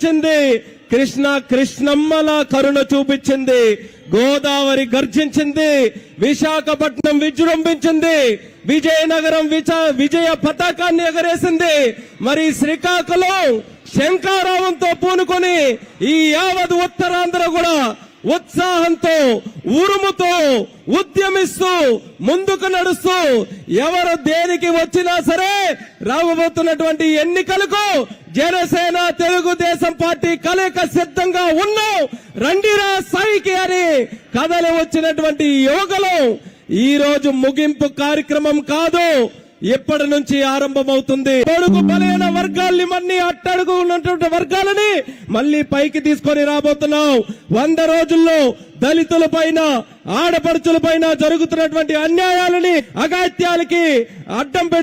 గర్జించింది. కృష్ణ కృష్ణమ్మల కరుణ చూపించింది. గోదావరి గర్జించింది. విశాఖపట్నం విజృంభించింది. విజయనగరం విచ విజయ పతాకాన్ని ఎగరేసింది. మరి శ్రీకాకుళం శంకారావంతో పూనుకొని ఈ యావత్ ఉత్తరాంధ్ర కూడా ఉత్సాహంతో ఉరుముతో ఉద్యమిస్తూ ముందుకు నడుస్తూ ఎవరు దేనికి వచ్చినా సరే రాబోతున్నటువంటి ఎన్నికలకు జనసేన తెలుగుదేశం పార్టీ కలయిక సిద్ధంగా ఉన్నాం. రండిరా సాయికి అని కథలు వచ్చినటువంటి యువకులు ఈ రోజు ముగింపు కార్యక్రమం కాదు. ఎప్పటి నుంచి ఆరంభమవుతుంది. పొడుగు బలైన వర్గాల్ని మళ్ళీ అట్టడుగు ఉన్నటువంటి వర్గాలని మళ్ళీ పైకి తీసుకొని రాబోతున్నాం. వంద రోజుల్లో దళితుల పైన ఆడపడుచుల పైన జరుగుతున్నటువంటి అన్యాయాలని అగాత్యాలకి అడ్డం పెడుతూ